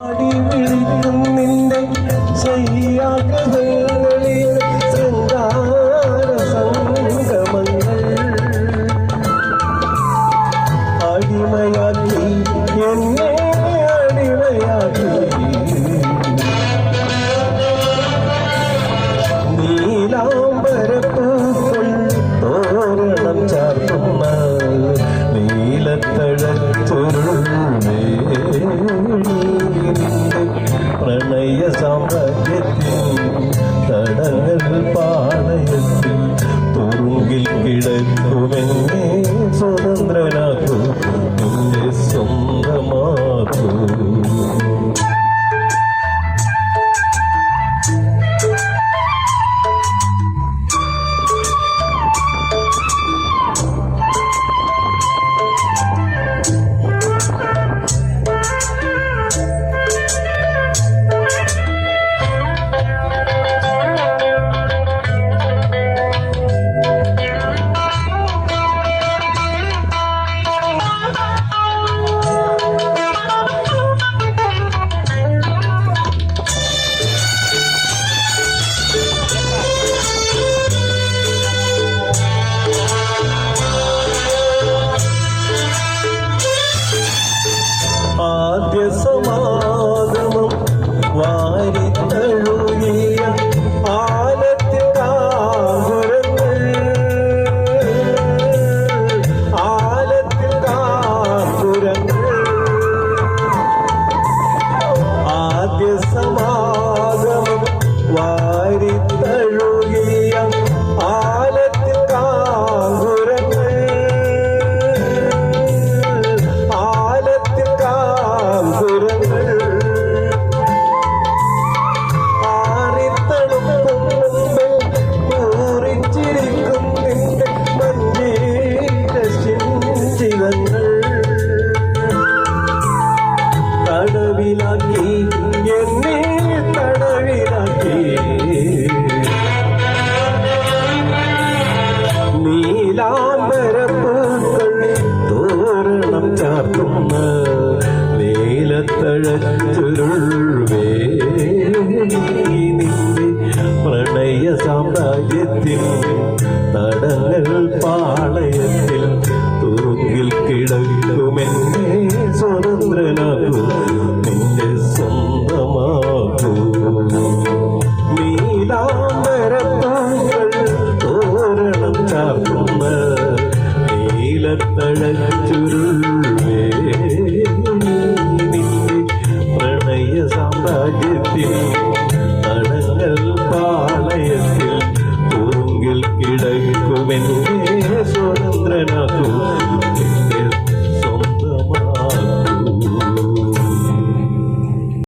അടിവിളിയും നിന്റെ ശയ്യാകൃത സാമ്രാജ്യത്തിൻ തടങ്ങൾ പാളയത്തിൽ തുറുങ്കിൽ കിടക്കുമെന്നെ സ്വതന്ത്രനാക്കൂ. എന്നെ സ്വന്തമാക്കൂ. തടവിലാക്കി എന്നെ തടവിലാക്കി. നീലാംബരപ്പൂക്കൾ തോരണം ചാർത്തുന്ന നീലത്തഴച്ചുരുൾവേ പ്രണയ സാമ്രാജ്യത്തിൽ തടങ്ങൾ പാളയത്തിൽ